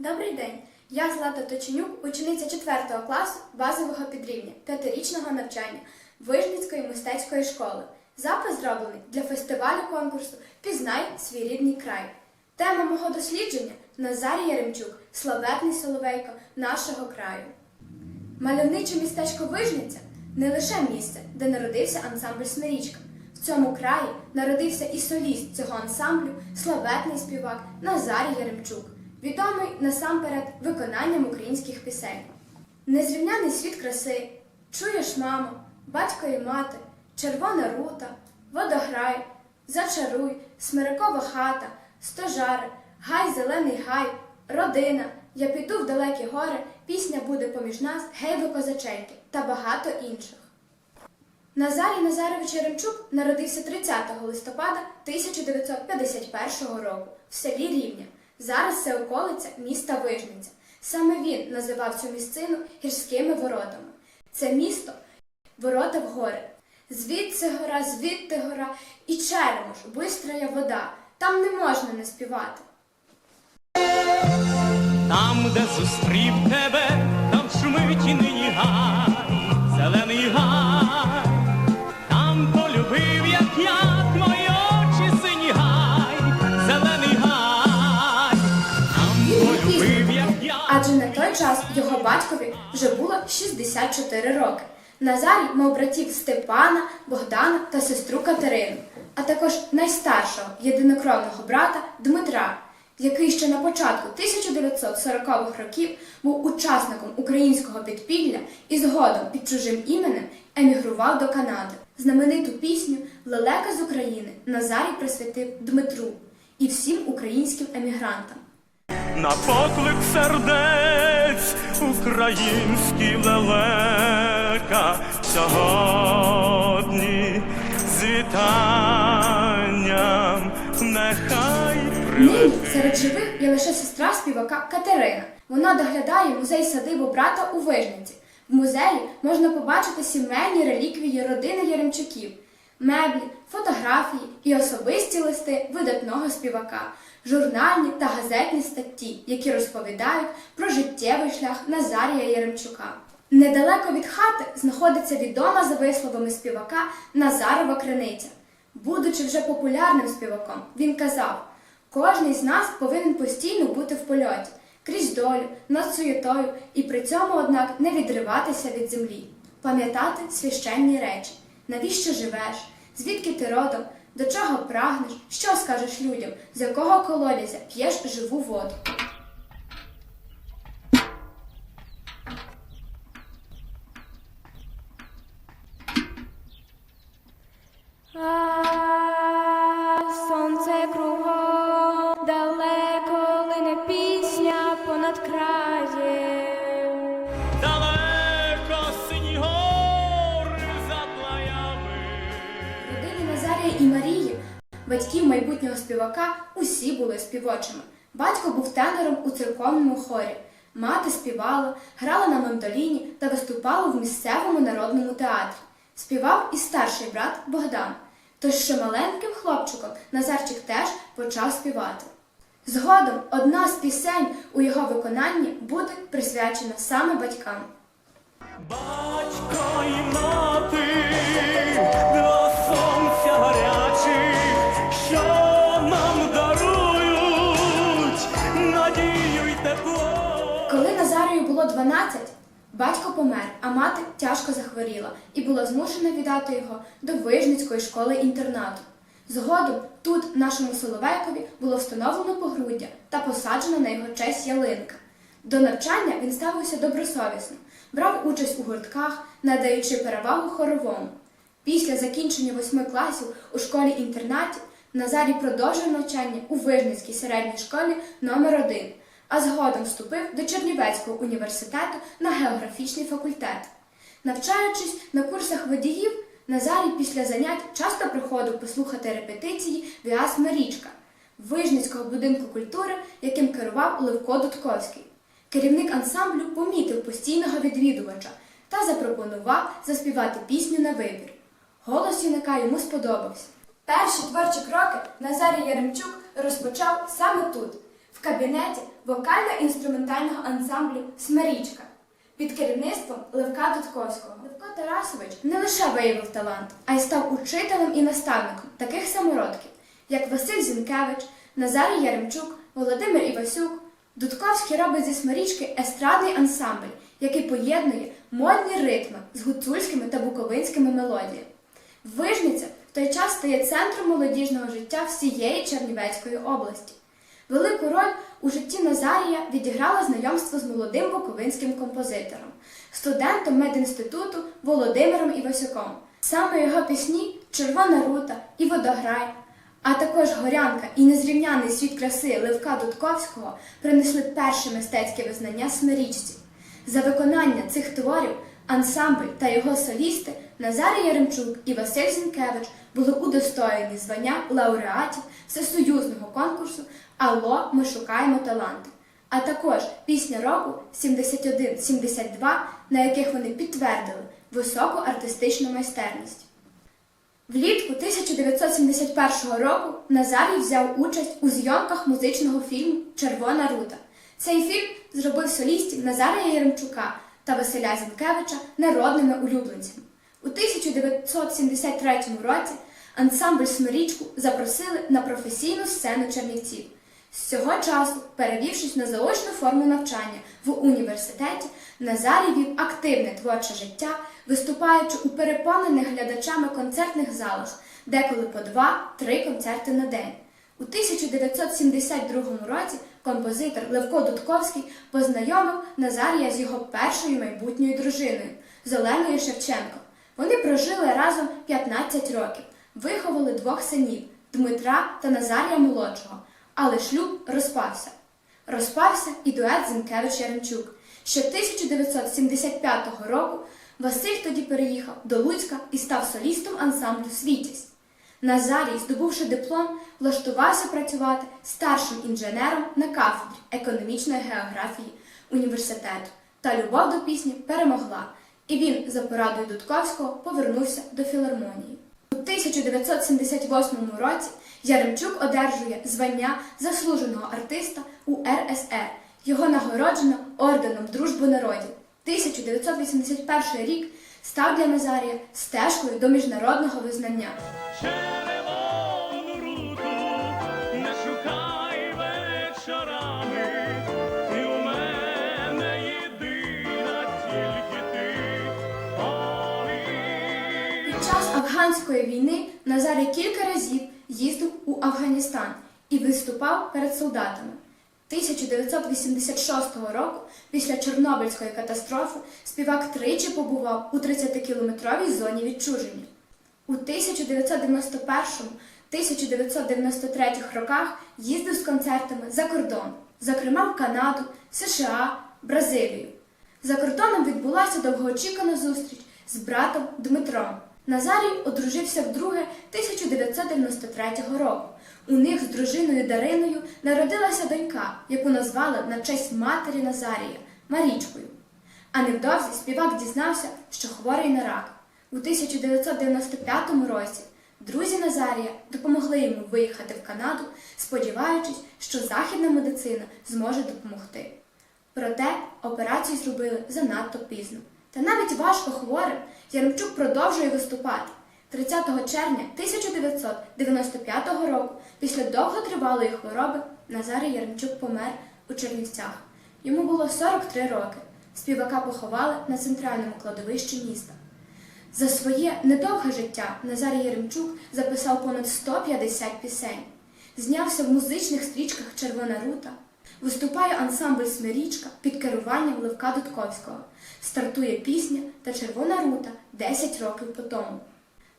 Добрий день. Я Злата Точенюк, учениця 4 класу базового підрівня п'ятирічного навчання Вижницької мистецької школи. Запис зроблений для фестивалю конкурсу Пізнай свій рідний край. Тема мого дослідження Назарій Яремчук, славетний соловейко нашого краю. Мальовниче містечко Вижниця не лише місце, де народився ансамбль Смирічка. В цьому краї народився і соліст цього ансамблю, славетний співак Назарій Яремчук, відомий насамперед виконанням українських пісень. Незрівняний світ краси, чуєш, мамо, батько і мати, червона рута, водограй, зачаруй, смирикова хата, стожари, гай, зелений гай, родина. Я піду в далекі гори, пісня буде поміж нас, гей ви козачейки та багато інших. Назарій Назарович Яремчук народився 30 листопада 1951 року в селі Рівня. Зараз це околиця міста Вижниця. Саме він називав цю місцину гірськими воротами. Це місто ворота в гори. Звідси гора, звідти гора і черемош, бистрая вода. Там не можна не співати. Там, де зустрів тебе, там шумить і нині гай, час його батькові вже було 64 роки. Назарій мав братів Степана, Богдана та сестру Катерину, а також найстаршого єдинокровного брата Дмитра, який ще на початку 1940-х років був учасником українського підпілля і згодом під чужим іменем емігрував до Канади. Знамениту пісню Лелека з України Назарій присвятив Дмитру і всім українським емігрантам. На поклик сердець український лелека сьогодні з вітанням нехай Нині серед живих є лише сестра співака Катерина. Вона доглядає музей садибу брата у Вижниці. В музеї можна побачити сімейні реліквії родини Яремчуків, меблі, фотографії і особисті листи видатного співака, журнальні та газетні статті, які розповідають про життєвий шлях Назарія Яремчука. Недалеко від хати знаходиться відома за висловами співака Назарова Криниця. Будучи вже популярним співаком, він казав: кожний з нас повинен постійно бути в польоті, крізь долю, над суєтою, і при цьому, однак, не відриватися від землі, пам'ятати священні речі, навіщо живеш, звідки ти родом, до чого прагнеш, що скажеш людям, з якого колодязя? П'єш живу воду. Батьків майбутнього співака, усі були співочими. Батько був тенором у церковному хорі. Мати співала, грала на мандоліні та виступала в місцевому народному театрі. Співав і старший брат Богдан. Тож ще маленьким хлопчиком Назарчик теж почав співати. Згодом одна з пісень у його виконанні буде присвячена саме батькам. Батько і мати було 12, батько помер, а мати тяжко захворіла і була змушена віддати його до Вижницької школи-інтернату. Згодом тут, нашому Соловейкові, було встановлено погруддя та посаджена на його честь ялинка. До навчання він ставився добросовісно, брав участь у гуртках, надаючи перевагу хоровому. Після закінчення восьми класів у школі-інтернаті Назарій продовжив навчання у Вижницькій середній школі номер 1 а згодом вступив до Чернівецького університету на географічний факультет. Навчаючись на курсах водіїв, Назарій після занять часто приходив послухати репетиції Віас Марічка, Вижницького будинку культури, яким керував Левко Дудковський. Керівник ансамблю помітив постійного відвідувача та запропонував заспівати пісню на вибір. Голос юнака йому сподобався. Перші творчі кроки Назарій Яремчук розпочав саме тут, в кабінеті вокально-інструментального ансамблю Смирічка під керівництвом Левка Дудковського. Левко Тарасович не лише виявив талант, а й став учителем і наставником таких самородків, як Василь Зінкевич, Назарій Яремчук, Володимир Івасюк. Дудковський робить зі Смирічки естрадний ансамбль, який поєднує модні ритми з гуцульськими та буковинськими мелодіями. Вижниця в той час стає центром молодіжного життя всієї Чернівецької області. Велику роль у житті Назарія відіграло знайомство з молодим буковинським композитором, студентом медінституту Володимиром Івасюком. Саме його пісні Червона рута і Водограй, а також Горянка і незрівняний світ краси Левка Дудковського принесли перше мистецьке визнання Смирічці. За виконання цих творів ансамбль та його солісти Назарій Яремчук і Василь Зінкевич були удостоєні звання лауреатів всесоюзного конкурсу Алло, ми шукаємо таланти, а також пісня року 71-72, на яких вони підтвердили високу артистичну майстерність. Влітку 1971 року Назарій взяв участь у зйомках музичного фільму Червона рута. Цей фільм зробив солістів Назарія Яремчука та Василя Зінкевича народними улюбленцями. У 1973 році ансамбль Смирічку запросили на професійну сцену Чернівців. З цього часу, перевівшись на заочну форму навчання в університеті, Назарій вів активне творче життя, виступаючи у переповнених глядачами концертних залах, деколи по два-три концерти на день. У 1972 році композитор Левко Дудковський познайомив Назарія з його першою майбутньою дружиною Зеленою Шевченко. Вони прожили разом 15 років, виховали двох синів Дмитра та Назарія молодшого, але шлюб розпався. Розпався і дует Зінкевич Яремчук. Ще 1975 року Василь тоді переїхав до Луцька і став солістом ансамблю Світість. Назарій, здобувши диплом, влаштувався працювати старшим інженером на кафедрі економічної географії університету. Та любов до пісні перемогла, і він за порадою Дудковського повернувся до філармонії. У 1978 році Яремчук одержує звання заслуженого артиста УРСР. Його нагороджено орденом Дружби народів. 1981 рік став для Назарія стежкою до міжнародного визнання. Під час афганської війни Назарій кілька разів їздив у Афганістан і виступав перед солдатами. 1986 року, після Чорнобильської катастрофи, співак тричі побував у 30-кілометровій зоні відчуження. У 1991-1993 роках їздив з концертами за кордон, зокрема в Канаду, США, Бразилію. За кордоном відбулася довгоочікувана зустріч з братом Дмитром. Назарій одружився вдруге 1993 року. У них з дружиною Дариною народилася донька, яку назвали на честь матері Назарія Марічкою. А невдовзі співак дізнався, що хворий на рак. У 1995 році друзі Назарія допомогли йому виїхати в Канаду, сподіваючись, що західна медицина зможе допомогти. Проте операцію зробили занадто пізно. Та навіть важко хворим Яремчук продовжує виступати. 30 червня 1995 року, після довготривалої хвороби, Назарій Яремчук помер у Чернівцях. Йому було 43 роки. Співака поховали на центральному кладовищі міста. За своє недовге життя Назарій Яремчук записав понад 150 пісень, знявся в музичних стрічках Червона рута, виступає ансамбль Смирічка під керуванням Левка Дудковського, стартує пісня та Червона рута 10 років по тому.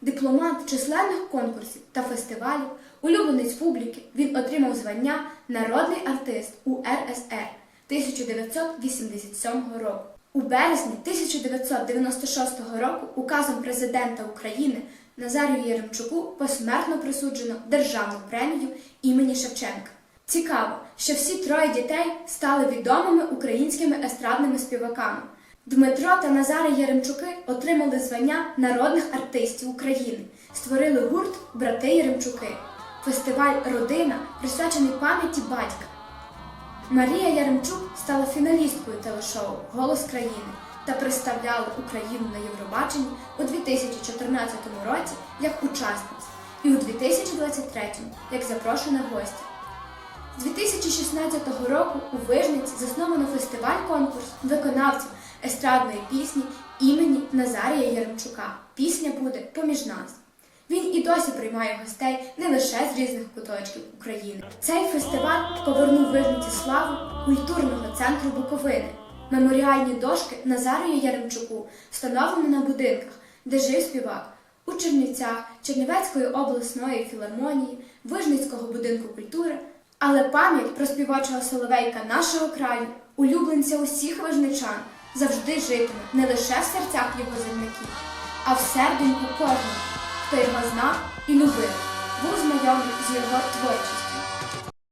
Дипломант численних конкурсів та фестивалів, улюбленець публіки, він отримав звання Народний артист УРСР 1987 року. У березні 1996 року указом президента України Назарію Яремчуку посмертно присуджено державну премію імені Шевченка. Цікаво, що всі троє дітей стали відомими українськими естрадними співаками. Дмитро та Назарій Яремчуки отримали звання народних артистів України, створили гурт Брати Яремчуки. Фестиваль Родина присвячений пам'яті батька. Марія Яремчук стала фіналісткою телешоу Голос країни та представляла Україну на Євробаченні у 2014 році як учасниця і у 2023 як запрошена гостя. З 2016 року у Вижниці засновано фестиваль-конкурс виконавців естрадної пісні імені Назарія Яремчука. Пісня буде поміж нас. Він і досі приймає гостей не лише з різних куточків України. Цей фестиваль повернув Вижниці славу культурного центру Буковини. Меморіальні дошки Назарію Яремчуку встановлені на будинках, де жив співак у Чернівцях, Чернівецької обласної філармонії, Вижницького будинку культури. Але пам'ять про співачого соловейка нашого краю, улюбленця усіх важничан, завжди житиме не лише в серцях його земляків, а в серденьку кожного, хто його знав і любив, був знайомий з його творчістю.